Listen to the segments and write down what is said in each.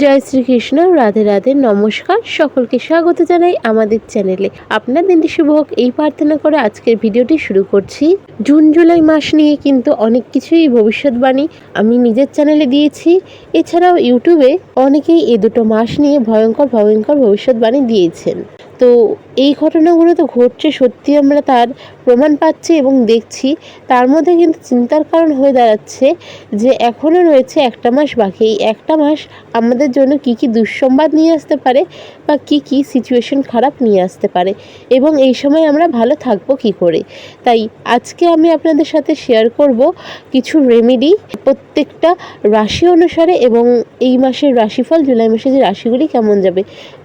জয় শ্রীকৃষ্ণ, রাধে রাধে, নমস্কার, সকলকে স্বাগত জানাই আমাদের চ্যানেলে। আপনার দিনটি শুভ হোক, এই প্রার্থনা করে আজকের ভিডিওটি শুরু করছি। জুন, জুলাই মাস নিয়ে কিন্তু অনেক কিছুই ভবিষ্যৎবাণী আমি নিজের চ্যানেলে দিয়েছি। এছাড়াও ইউটিউবে অনেকেই এ দুটো মাস নিয়ে ভয়ঙ্কর ভয়ঙ্কর ভবিষ্যৎবাণী দিয়েছেন। তো এই ঘটনাগুলো তো ঘটছে, সত্যি আমরা তার প্রমাণ পাচ্ছি এবং দেখছি। তার মধ্যে কিন্তু চিন্তার কারণ হয়ে দাঁড়াচ্ছে যে এখনও রয়েছে একটা মাস বাকি। এই একটা মাস আমাদের জন্য কি কি দুঃসংবাদ নিয়ে আসতে পারে বা কি কি সিচুয়েশন খারাপ নিয়ে আসতে পারে এবং এই সময় আমরা ভালো থাকব কি করে? তাই আজকে আমি আপনাদের সাথে শেয়ার করব কিছু রেমেডি প্রত্যেকটা রাশি অনুসারে এবং এই মাসের রাশিফল, জুলাই মাসে যে রাশিগুলি কেমন যাবে।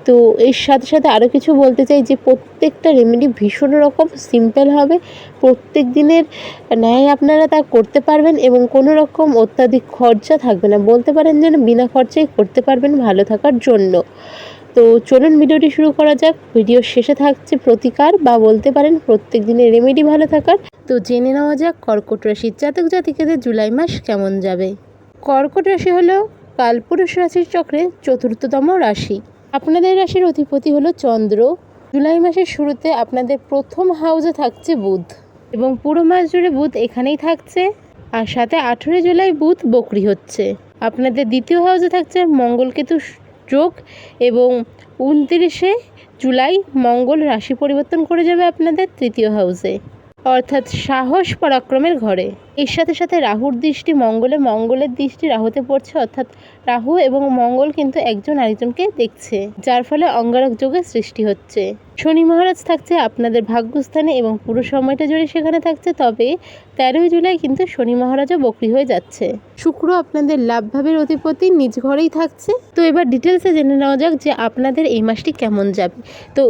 তো এর সাথে সাথে আরও কিছু বলতে চাই যে প্রত্যেকটা রেমেডি ভীষণ রকম সিম্পল হবে। প্রত্যেক দিনের ন্যায় আপনারা তা করতে পারবেন এবং কোনো রকম অত্যাধিক খরচা থাকবে না। বলতে পারেন যেন বিনা খরচায় করতে পারবেন ভালো থাকার জন্য। তো চলুন ভিডিওটি শুরু করা যাক। ভিডিও শেষে থাকছে প্রতিকার বা বলতে পারেন প্রত্যেক দিনের রেমেডি ভালো থাকার। তো জেনে নেওয়া যাক কর্কট রাশির জাতক জাতিকাদের জুলাই মাস কেমন যাবে। কর্কট রাশি হলো কালপুরুষ রাশির চক্রে চতুর্থতম রাশি। আপনাদের রাশির অধিপতি হলো চন্দ্র। জুলাই মাসের শুরুতে আপনাদের প্রথম হাউসে থাকছে বুধ। এবং পুরো মাস জুড়ে বুধ এখানেই থাকছে। আর সাথে আঠেরোই জুলাই বুধ বকরি হচ্ছে। আপনাদের দ্বিতীয় হাউসে থাকছে মঙ্গলকেতু যোগ এবং উনতিরিশে জুলাই মঙ্গল রাশি পরিবর্তন করে যাবে আপনাদের তৃতীয় হাউসে অর্থাৎ সাহস পরাক্রমের ঘরে। এর সাথে সাথে রাহুর দৃষ্টি মঙ্গলে, মঙ্গলের দৃষ্টি রাহুতে পড়ছে, অর্থাৎ রাহু এবং মঙ্গল কিন্তু একজন আরেকজনকে দেখছে, যার ফলে অঙ্গারক যোগের সৃষ্টি হচ্ছে। শনি মহারাজ থাকছে আপনাদের ভাগ্যস্থানে এবং পুরো সময়টা জুড়ে সেখানে থাকছে, তবে তেরোই জুলাই কিন্তু শনি মহারাজও বকরি হয়ে যাচ্ছে। শুক্র আপনাদের লাভভাবের অধিপতি, নিজ ঘরেই থাকছে। তো এবার ডিটেলসে জেনে নেওয়া যাক যে আপনাদের এই মাসটি কেমন যাবে। তো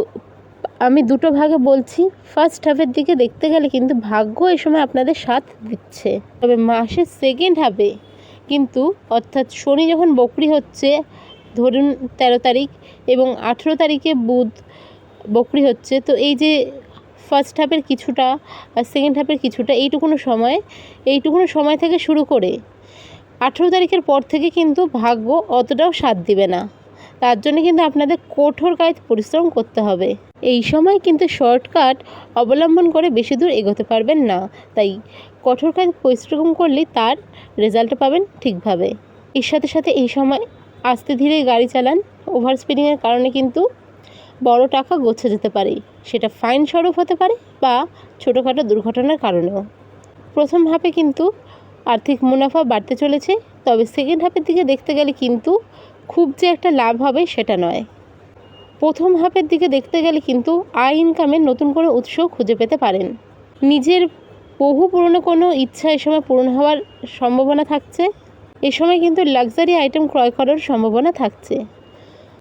আমি দুটো ভাগে বলছি। ফার্স্ট হাফের দিকে দেখতে গেলে কিন্তু ভাগ্য এই সময় আপনাদের সাথ দিচ্ছে। তবে মাসের সেকেন্ড হাফে কিন্তু অর্থাৎ শনি যখন বকরি হচ্ছে, ধরুন তেরো তারিখ এবং আঠেরো তারিখে বুধ বকরি হচ্ছে, তো এই যে ফার্স্ট হাফের কিছুটা আর সেকেন্ড হাফের কিছুটা এইটুকুনো সময় এইটুকুনো সময় থেকে শুরু করে আঠেরো তারিখের পর থেকে কিন্তু ভাগ্য অতটাও সাথ দিবে না। তার জন্য কিন্তু আপনাদের কঠোর কাজ পরিশ্রম করতে হবে। এই সময় কিন্তু শর্টকাট অবলম্বন করে বেশি দূর এগোতে পারবেন না। তাই কঠোর কাজ পরিশ্রম করলে তার রেজাল্ট পাবেন ঠিকভাবে। এর সাথে সাথে এই সময় আস্তে ধীরে গাড়ি চালান। ওভার স্পিডিংয়ের কারণে কিন্তু বড় টাকা গোছে যেতে পারে। সেটা ফাইন স্বরূপ হতে পারে বা ছোটোখাটো দুর্ঘটনার কারণেও। প্রথম হাফে কিন্তু আর্থিক মুনাফা বাড়তে চলেছে। তবে সেকেন্ড হাফের দিকে দেখতে গেলে কিন্তু খুব যে একটা লাভ হবে সেটা নয়। প্রথম হাফের দিকে দেখতে গেলে কিন্তু আয় ইনকামের নতুন কোনো উৎস খুঁজে পেতে পারেন। নিজের বহু পুরনো কোনো ইচ্ছা এ সময় পূরণ হওয়ার সম্ভাবনা থাকছে। এ সময় কিন্তু লাক্সারি আইটেম ক্রয় করার সম্ভাবনা থাকছে।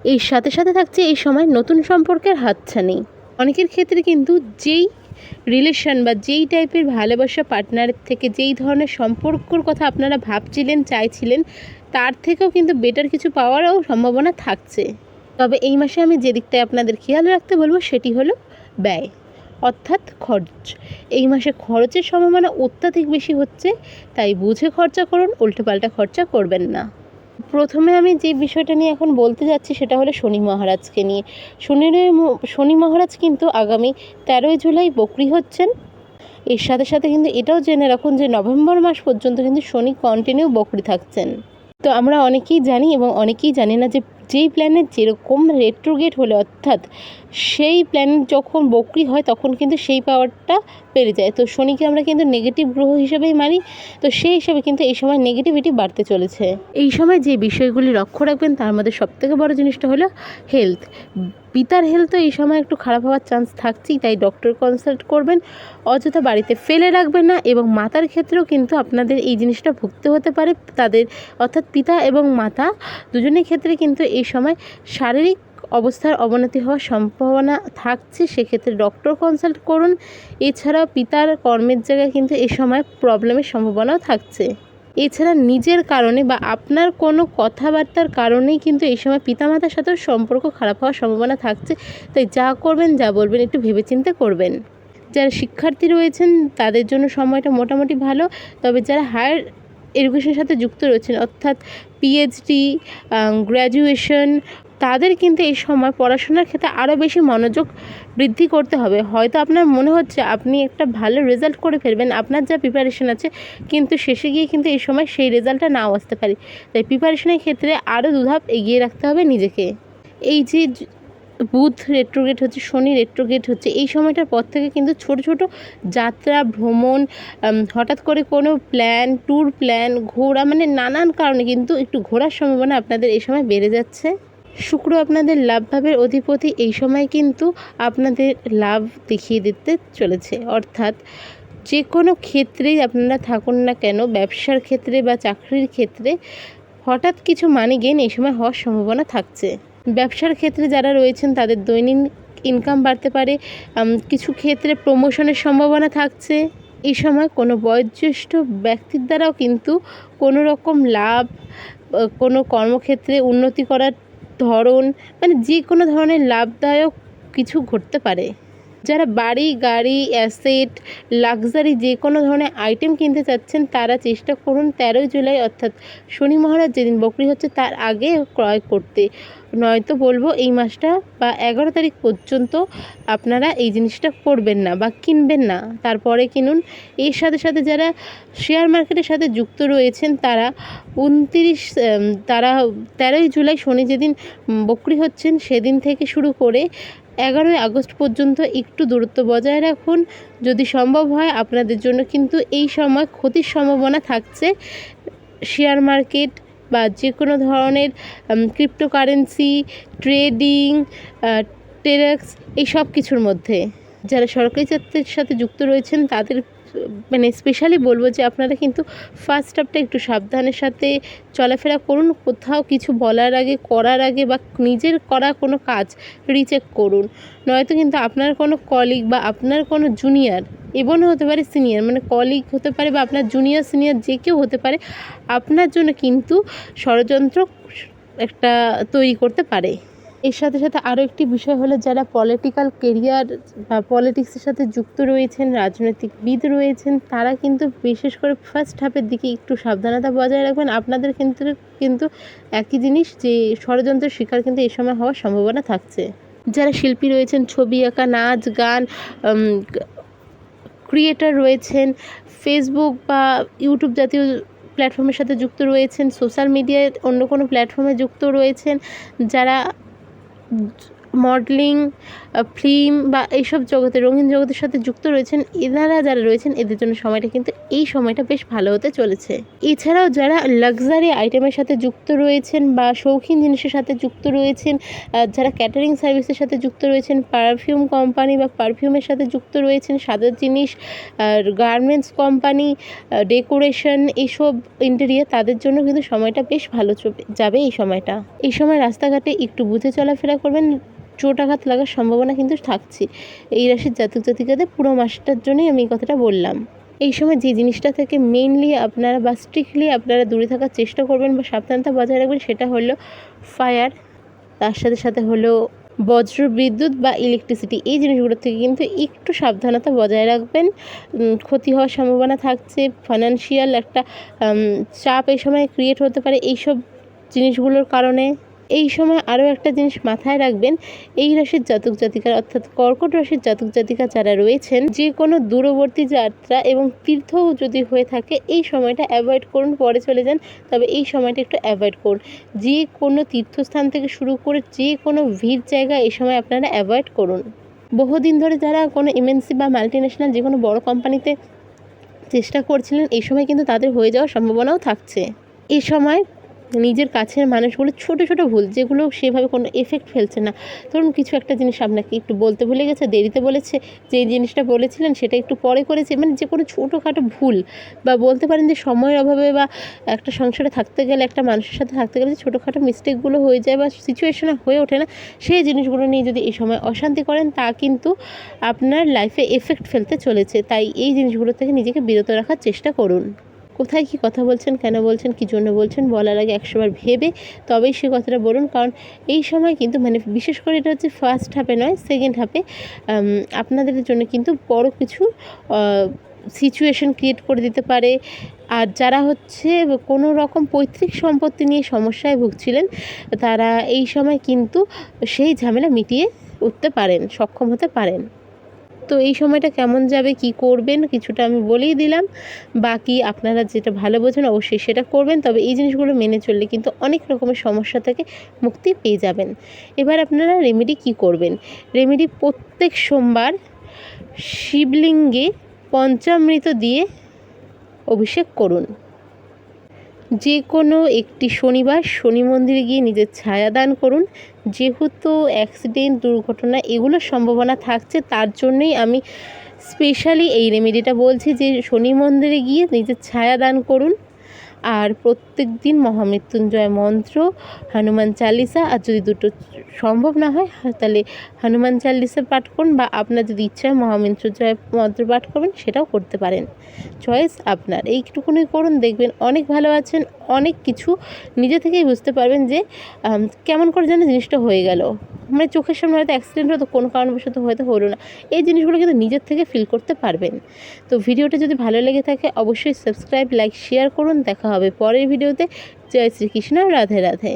এর সাথে সাথে থাকছে এই সময় নতুন সম্পর্কের হাতছানি। অনেকের ক্ষেত্রে কিন্তু যেই রিলেশন বা যেই টাইপের ভালোবাসা পার্টনারের থেকে যেই ধরনের সম্পর্কর কথা আপনারা ভাবছিলেন, চাইছিলেন, তার থেকেও কিন্তু বেটার কিছু পাওয়ারও সম্ভাবনা থাকছে। তবে এই মাসে আমি যে দিকটায় আপনাদের খেয়াল রাখতে বলব সেটি হলো ব্যয়, অর্থাৎ খরচ। এই মাসে খরচের সম্ভাবনা অত্যাধিক বেশি হচ্ছে, তাই বুঝে খরচা করুন, উল্টোপাল্টা খরচা করবেন না। প্রথমে আমি যে বিষয়টা নিয়ে এখন বলতে যাচ্ছি সেটা হলো শনি মহারাজকে নিয়ে। শনির শনি মহারাজ কিন্তু আগামী তেরোই জুলাই বকরি হচ্ছেন। এর সাথে সাথে কিন্তু এটাও জেনে রাখুন যে নভেম্বর মাস পর্যন্ত কিন্তু শনি কন্টিনিউ বকরি থাকছেন। তো আমরা অনেকেই জানি এবং অনেকেই জানি না যে যেই প্ল্যানের যেরকম রেট্রোগেট হলে, অর্থাৎ সেই প্ল্যান যখন বকরি হয়, তখন কিন্তু সেই পাওয়ারটা বেড়ে যায়। তো শনিকে আমরা কিন্তু নেগেটিভ গ্রহ হিসেবেই মানি। তো সেই হিসাবে কিন্তু এই সময় নেগেটিভিটি বাড়তে চলেছে। এই সময় যে বিষয়গুলি লক্ষ্য রাখবেন, তার মধ্যে সবথেকে বড় জিনিসটা হলো হেলথ পিতার হেলথও এই সময় একটু খারাপ হওয়ার চান্স থাকছেই, তাই ডক্টর কনসাল্ট করবেন, অযথা বাড়িতে ফেলে রাখবেন না এবং মাতার ক্ষেত্রেও কিন্তু আপনাদের এই জিনিসটা ভুগতে হতে পারে। তাদের অর্থাৎ পিতা এবং মাতা দুজনের ক্ষেত্রে কিন্তু এই সময় শারীরিক অবস্থার অবনতি হওয়ার সম্ভাবনা থাকছে, সেক্ষেত্রে ডক্টর কনসাল্ট করুন। এছাড়াও পিতার কর্মের জায়গায় কিন্তু এ সময় প্রবলেমের সম্ভাবনাও থাকছে। এছাড়া নিজের কারণে বা আপনার কোনো কথাবার্তার কারণেই কিন্তু এই সময় পিতামাতার সাথেও সম্পর্ক খারাপ হওয়ার সম্ভাবনা থাকছে। তাই যা করবেন, যা বলবেন, একটু ভেবেচিন্তে করবেন। যারা শিক্ষার্থী রয়েছেন, তাদের জন্য সময়টা মোটামুটি ভালো। তবে যারা হায়ার এডুকেশনের সাথে যুক্ত রয়েছেন, অর্থাৎ পিএইচডি গ্র্যাজুয়েশন তাদের কিন্তু এই সময় পড়াশোনার ক্ষেত্রে আরও বেশি মনোযোগ বৃদ্ধি করতে হবে। হয়তো আপনার মনে হচ্ছে আপনি একটা ভালো রেজাল্ট করে ফেলবেন, আপনার যা প্রিপারেশন আছে, কিন্তু শেষে গিয়ে কিন্তু এই সময় সেই রেজাল্টটা নাও আসতে পারে। তাই প্রিপারেশনের ক্ষেত্রে আরও দুধাপ এগিয়ে রাখতে হবে নিজেকে। এই যে বুধ রেট্রোগেট হচ্ছে, শনি রেট্রোগেট হচ্ছে, এই সময়টার পর থেকে কিন্তু ছোট ছোট যাত্রা, ভ্রমণ হঠাৎ করে কোনো প্ল্যান ট্যুর প্ল্যান ঘোরা মানে নানান কারণে কিন্তু একটু ঘোরার সম্ভাবনা আপনাদের এই সময় বেড়ে যাচ্ছে। শুক্র আপনাদের লাভভাবের অধিপতি। এই সময় কিন্তু আপনাদের লাভ দেখিয়ে দিতে চলেছে। অর্থাৎ যে কোনো ক্ষেত্রেই আপনারা থাকুন না কেন, ব্যবসার ক্ষেত্রে বা চাকরির ক্ষেত্রে হঠাৎ কিছু মানি গেন এই সময় হওয়ার সম্ভাবনা থাকছে। ব্যবসার ক্ষেত্রে যারা রয়েছেন, তাদের দৈনিক ইনকাম বাড়তে পারে। কিছু ক্ষেত্রে প্রমোশনের সম্ভাবনা থাকছে। এই সময় কোনো বয়োজ্যেষ্ঠ ব্যক্তির দ্বারাও কিন্তু কোনো রকম লাভ কোনো কর্মক্ষেত্রে উন্নতি করার ধরন মানে যে কোনো ধরনের লাভদায়ক কিছু ঘটতে পারে। যারা বাড়ি, গাড়ি, অ্যাসেট, লাক্সারি যে কোনো ধরনের আইটেম কিনতে চাচ্ছেন, তারা চেষ্টা করুন তেরোই জুলাই, অর্থাৎ শনি মহারাজ যেদিন বকরি হচ্ছে, তার আগে ক্রয় করতে। নয়তো বলব এই মাসটা বা এগারো তারিখ পর্যন্ত আপনারা এই জিনিসটা করবেন না বা কিনবেন না। তারপরে কিনুন। এর সাথে সাথে যারা শেয়ার মার্কেটের সাথে যুক্ত রয়েছেন, তারা উনতিরিশ তারা তেরোই জুলাই শনি যেদিন বকরি হচ্ছেন, সেদিন থেকে শুরু করে এগারোই আগস্ট পর্যন্ত একটু দূরত্ব বজায় রাখুন। যদি সম্ভব হয়, আপনাদের জন্য কিন্তু এই সময় ক্ষতির সম্ভাবনা থাকছে। শেয়ার মার্কেট বা যে কোনো ধরনের ক্রিপ্টোকারেন্সি ট্রেডিং টেরেক্স এই সব কিছুর মধ্যে যারা সরকারি চাকরির সাথে যুক্ত রয়েছেন তাদের মানে স্পেশালি বলব যে আপনারা কিন্তু ফার্স্ট স্টেপটা একটু সাবধানের সাথে চলাফেরা করুন। কোথাও কিছু বলার আগে, করার আগে বা নিজের করা কোনো কাজ রিচেক করুন। নয়তো কিন্তু আপনার কোনো কলিগ বা আপনার কোনো জুনিয়র এমনও হতে পারে সিনিয়র মানে কলিগ হতে পারে বা আপনার জুনিয়র সিনিয়র যে কেউ হতে পারে, আপনার জন্য কিন্তু ষড়যন্ত্র একটা তৈরি করতে পারে। এর সাথে সাথে আরও একটি বিষয় হলো যারা পলিটিক্যাল কেরিয়ার বা পলিটিক্সের সাথে যুক্ত রয়েছেন, রাজনৈতিকবিদ রয়েছেন, তারা কিন্তু বিশেষ করে ফার্স্ট হাফের দিকে একটু সাবধানতা বজায় রাখবেন। আপনাদের ক্ষেত্রে কিন্তু একই জিনিস যে ষড়যন্ত্রের শিকার কিন্তু এই সময় হওয়ার সম্ভাবনা থাকছে। যারা শিল্পী রয়েছেন, ছবি আঁকা, নাচ, গান ক্রিয়েটার রয়েছেন ফেসবুক বা ইউটিউব জাতীয় প্ল্যাটফর্মের সাথে যুক্ত রয়েছেন সোশ্যাল মিডিয়ায় অন্য কোনো প্ল্যাটফর্মে যুক্ত রয়েছেন, যারা 嗯。মডেলিং ফিল্ম বা এইসব জগতে, রঙিন জগতের সাথে যুক্ত রয়েছেন, এনারা যারা রয়েছেন, এদের জন্য সময়টা কিন্তু এই সময়টা বেশ ভালো হতে চলেছে। এছাড়াও যারা লাক্সারি আইটেমের সাথে যুক্ত রয়েছেন বা শৌখিন জিনিসের সাথে যুক্ত রয়েছেন যারা ক্যাটারিং সার্ভিসের সাথে যুক্ত রয়েছেন পারফিউম কোম্পানি বা পারফিউমের সাথে যুক্ত রয়েছেন সাজার জিনিস গার্মেন্টস কোম্পানি ডেকোরেশন এইসব ইন্টেরিয়ার তাদের জন্য কিন্তু সময়টা বেশ ভালো যাবে এই সময়টা। এই সময় রাস্তাঘাটে একটু বুঝে চলাফেরা করবেন চোট আঘাত লাগার সম্ভাবনা কিন্তু থাকছে। এই রাশির জাতক জাতিকাদের পুরো মাসটার জন্যই আমি এই কথাটা বললাম। এই সময় যে জিনিসটা থেকে মেইনলি আপনারা বা স্ট্রিক্টলি আপনারা দূরে থাকার চেষ্টা করবেন বা সাবধানতা বজায় রাখবেন সেটা হলো ফায়ার তার সাথে সাথে হলো বজ্র, বিদ্যুৎ বা ইলেকট্রিসিটি এই জিনিসগুলোর থেকে কিন্তু একটু সাবধানতা বজায় রাখবেন। ক্ষতি হওয়ার সম্ভাবনা থাকছে। ফাইন্যান্সিয়াল একটা চাপ এই সময় ক্রিয়েট হতে পারে। এইসব জিনিসগুলোর কারণে এই সময় আরও একটা জিনিস মাথায় রাখবেন, এই রাশির জাতক জাতিকার অর্থাৎ কর্কট রাশির জাতক জাতিকা যারা রয়েছেন, যে কোনো দূরবর্তী যাত্রা এবং তীর্থও যদি হয়ে থাকে, এই সময়টা অ্যাভয়েড করুন, পরে চলে যান, তবে এই সময়টা একটু অ্যাভয়েড করুন। যে কোনো তীর্থস্থান থেকে শুরু করে যে কোনো ভিড় জায়গা এই সময় আপনারা অ্যাভয়েড করুন। বহুদিন ধরে যারা কোনো এমএনসি বা মাল্টি ন্যাশনাল যে কোনো বড় কোম্পানিতে চেষ্টা করছিলেন, এই সময় কিন্তু তাদের হয়ে যাওয়ার সম্ভাবনাও থাকছে। এই সময় নিজের কাছের মানুষগুলো ছোট ছোট ভুল, যেগুলো সেভাবে কোনো এফেক্ট ফেলছে না। ধরুন কিছু একটা জিনিস আপনাকে একটু বলতে ভুলে গেছে, দেরিতে বলেছে যে জিনিসটা বলেছিলেন সেটা একটু পরে করেছে মানে যে কোনো ছোটোখাটো ভুল বা বলতে পারেন যে সময়ের অভাবে বা একটা সংসারে থাকতে গেলে, একটা মানুষের সাথে থাকতে গেলে যে ছোটোখাটো মিস্টেকগুলো হয়ে যায় বা সিচুয়েশনে হয়ে ওঠে না, সেই জিনিসগুলো নিয়ে যদি এই সময় অশান্তি করেন, তা কিন্তু আপনার লাইফে এফেক্ট ফেলতে চলেছে। তাই এই জিনিসগুলো থেকে নিজেকে বিরত রাখার চেষ্টা করুন। কোথায় কি কথা বলছেন, কেন বলছেন, কী জন্য বলছেন বলার আগে একশোবার ভেবে তবেই সে কথাটা বলুন। কারণ এই সময় কিন্তু মানে বিশেষ করে এটা হচ্ছে ফার্স্ট হাফে নয় সেকেন্ড হাফে আপনাদের জন্য কিন্তু বড় কিছু সিচুয়েশন ক্রিয়েট করে দিতে পারে। আর যারা হচ্ছে কোনো রকম পৈতৃক সম্পত্তি নিয়ে সমস্যায় ভুগছিলেন, তারা এই সময় কিন্তু সেই ঝামেলা মিটিয়ে উঠতে পারেন, সক্ষম হতে পারেন। তো এই সময়টা কেমন যাবে, কি করবেন, কিছুটা আমি বলেই দিলাম। বাকি আপনারা যেটা ভালো বোঝেন অবশ্যই সেটা করবেন। তবে এই জিনিসগুলো মেনে চললে কিন্তু অনেক রকমের সমস্যা থেকে মুক্তি পেয়ে যাবেন। এবার আপনারা রেমেডি কি করবেন? রেমেডি প্রত্যেক সোমবার শিবলিঙ্গে পঞ্চামৃত দিয়ে অভিষেক করুন। যে কোনো একটি শনিবার শনি মন্দিরে গিয়ে নিজের ছায়া দান করুন। যেহেতু অ্যাক্সিডেন্ট দুর্ঘটনা, এগুলোর সম্ভাবনা থাকছে, তার জন্যই আমি স্পেশালি এই রেমেডিটা বলছি যে শনি মন্দিরে গিয়ে নিজের ছায়া দান করুন। আর প্রত্যেক দিন মহামৃত্যুঞ্জয় মন্ত্র, হনুমান চালিসা, আর যদি দুটো সম্ভব না হয়, তাহলে হনুমান চালিসা পাঠ করুন বা আপনার যদি ইচ্ছা হয় মহামৃত্যুঞ্জয় মন্ত্র পাঠ করবেন, সেটাও করতে পারেন। চয়েস আপনার। এইটুকুনি করুন, দেখবেন অনেক ভালো আছেন, অনেক কিছু নিজে থেকেই বুঝতে পারবেন যে কেমন করে যেন জিনিসটা হয়ে গেল। মানে চোখের সামনে হয়তো অ্যাক্সিডেন্ট হতো কোনো কারণবশত হয়তো হলো না। এই জিনিসগুলো কিন্তু নিজের থেকে ফিল করতে পারবেন। তো ভিডিওটা যদি ভালো লেগে থাকে, অবশ্যই সাবস্ক্রাইব লাইক শেয়ার করুন। দেখা হবে পরের ভিডিওতে। জয় শ্রীকৃষ্ণ, রাধে রাধে।